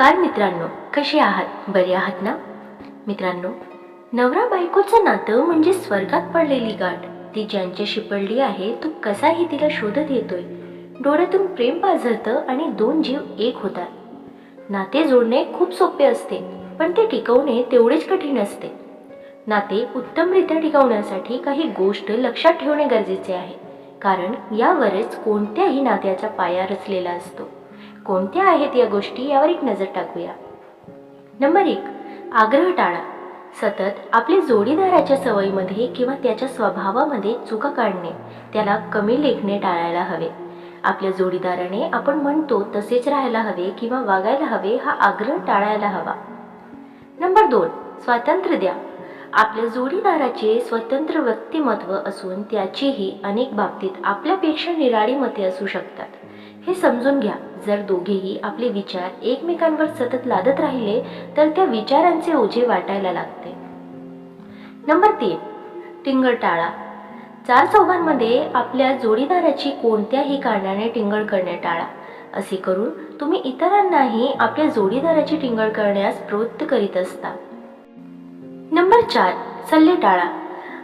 नमस्कार मित्रांनो कसे आहात? बरे आहात ना? मित्रांनो नवरा बायकोचं नातं म्हणजे स्वर्गात पडलेली गाठ. ती ज्यांच्याशी पडली आहे तो कसाही तिला शोधत येतोय डोळ्यातून प्रेम पाझरतं आणि दोन जीव एक होतात. नाते जोडणे खूप सोपे असते पण ते टिकवणे तेवढेच कठीण असते. नाते उत्तमरित्या टिकवण्यासाठी काही गोष्ट लक्षात ठेवणे गरजेचे आहे कारण यावरच कोणत्याही नात्याचा पाया रचलेला असतो. कोणत्या आहेत या गोष्टी यावर एक नजर टाकूया. नंबर एक आग्रह टाळा. सतत आपल्या जोडीदाराच्या सवयीमध्ये किंवा त्याच्या स्वभावामध्ये चुका काढणे त्याला कमी लेखणे टाळायला हवे. आपल्या जोडीदाराने आपण म्हणतो तसेच राहायला हवे किंवा वागायला हवे हा आग्रह टाळायला हवा. नंबर दोन स्वातंत्र्य द्या. आपल्या जोडीदाराचे स्वतंत्र व्यक्तिमत्व असून त्याचीही अनेक बाबतीत आपल्यापेक्षा निराळी मते असू शकतात. हे समजून घ्या. जर दोघेही आपले विचार एकमेकांवर सतत लादत राहिले तर त्या विचारांचे ओझे वाटायला लागते. नंबर तीन टिंगळ टाळा. चार चौघांमध्ये आपल्या जोडीदाराची कोणत्याही कारणाने टिंगळ करणे टाळा. असे करून तुम्ही इतरांनाही आपल्या जोडीदाराची टिंगळ करण्यास प्रवृत्त करीत असता. नंबर चार सल्ले टाळा.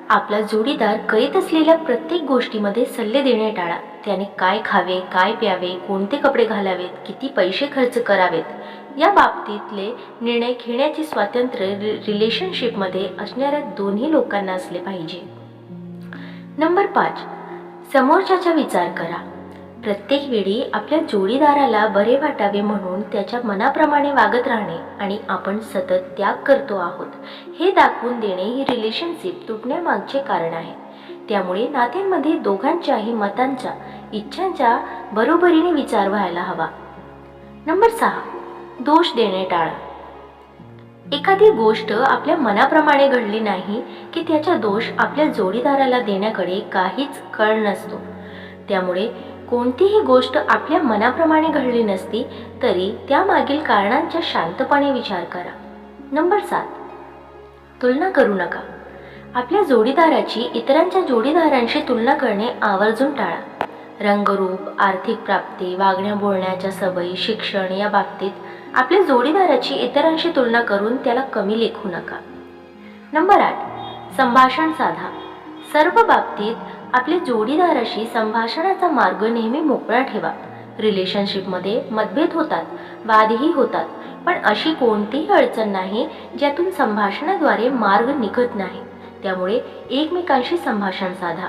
आपला जोडीदार करीत असलेल्या प्रत्येक गोष्टीमध्ये सल्ले देणे टाळा. त्याने काय खावे काय प्यावे कोणते कपडे घालावेत किती पैसे खर्च करावेत या बाबतीतले निर्णय घेण्याचे स्वातंत्र्य रि रिलेशनशिपमध्ये असणाऱ्या दोन्ही लोकांना असले पाहिजे. नंबर पाच. समोरच्याचा विचार करा. प्रत्येक वेळी आपल्या जोडीदाराला बरे वाटावे म्हणून त्याच्या मनाप्रमाणे वागत राहणे आणि आपण सतत त्याग करतो आहोत हे दाखवून देणे ही रिलेशनशिप तुटण्यामागचे कारण आहे. त्यामुळे नात्यांमध्ये दोघांच्याही मतांचा इच्छांच्या बरोबरीने विचार व्हायला हवा. नंबर सहा दोष देणे टाळा. एखादी गोष्ट आपल्या मनाप्रमाणे घडली नाही की त्याचा दोष आपल्या जोडीदाराला देण्याकडे काहीच कळ नसतो. त्यामुळे कोणतीही गोष्ट आपल्या मनाप्रमाणे घडली नसती तरी त्यामागील कारणांचा शांतपणे विचार करा. नंबर सात तुलना करू नका. आपल्या जोडीदाराची इतरांच्या जोडीदारांशी तुलना करणे आवर्जून टाळा. रंगरूप आर्थिक प्राप्ती वागण्या बोलण्याच्या सवयी शिक्षण या बाबतीत आपल्या जोडीदाराची इतरांशी तुलना करून त्याला कमी लेखू नका. नंबर आठ संभाषण साधा. सर्व बाबतीत आपल्या जोडीदाराशी संभाषणाचा मार्ग नेहमी मोकळा ठेवा. रिलेशनशिपमध्ये मतभेद होतात वादही होतात पण अशी कोणतीही अडचण नाही ज्यातून संभाषणाद्वारे मार्ग निघत नाही. त्यामुळे एकमेकांशी संभाषण साधा.